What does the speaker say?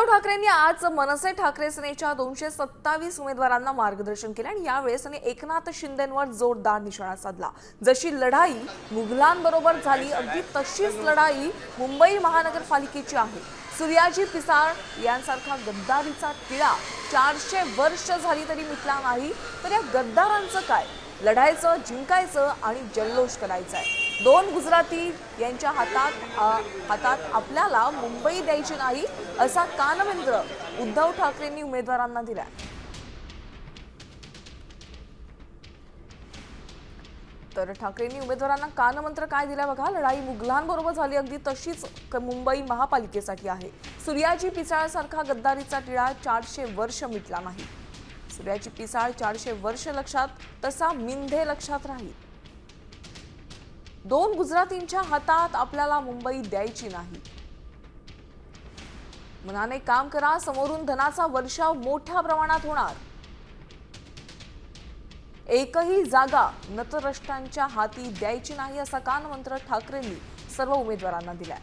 उद्धव ठाकरेंनी आज मनसे ठाकरे सेनेच्या दोनशे सत्तावीस उमेदवारांना मार्गदर्शन केले आणि यावेळेस त्यांनी एकनाथ शिंदेंवर जोरदार निशाणा साधला. जशी लढाई मुघलांबरोबर झाली अगदी तशीच लढाई मुंबई महानगरपालिकेची आहे. सूर्याजी पिसाळ यांसारखा गद्दारीचा किळा चारशे वर्ष झाली तरी मिटला नाही तर या गद्दारांचं काय? लढायचं जिंकायचं आणि जल्लोष करायचा आहे दोन गुजराती यांच्या हातात हातात आपल्याला मुंबई द्यायची नाही असा कानमंत्र उद्धव ठाकरेंनी उमेदवारांना दिला तर ठाकरेंनी उमेदवारांना कानमंत्र काय दिला बघा? लढाई मुघलांबरोबर झाली अगदी तशीच मुंबई महापालिकेसाठी आहे. सूर्याजी पिसाळसारखा गद्दारीचा टिळा चारशे वर्ष मिटला नाही. सूर्याची पिसाळ चारशे वर्ष लक्षात तसा मिंधे लक्षात राहील. दोन गुजरातींच्या हातात आपल्याला मुंबई द्यायची नाही. मनाने काम करा समोरून धनाचा वर्षाव मोठ्या प्रमाणात होणार. एकही जागा नतरष्टांच्या हाती द्यायची नाही असा कानमंत्र ठाकरेंनी सर्व उमेदवारांना दिलाय.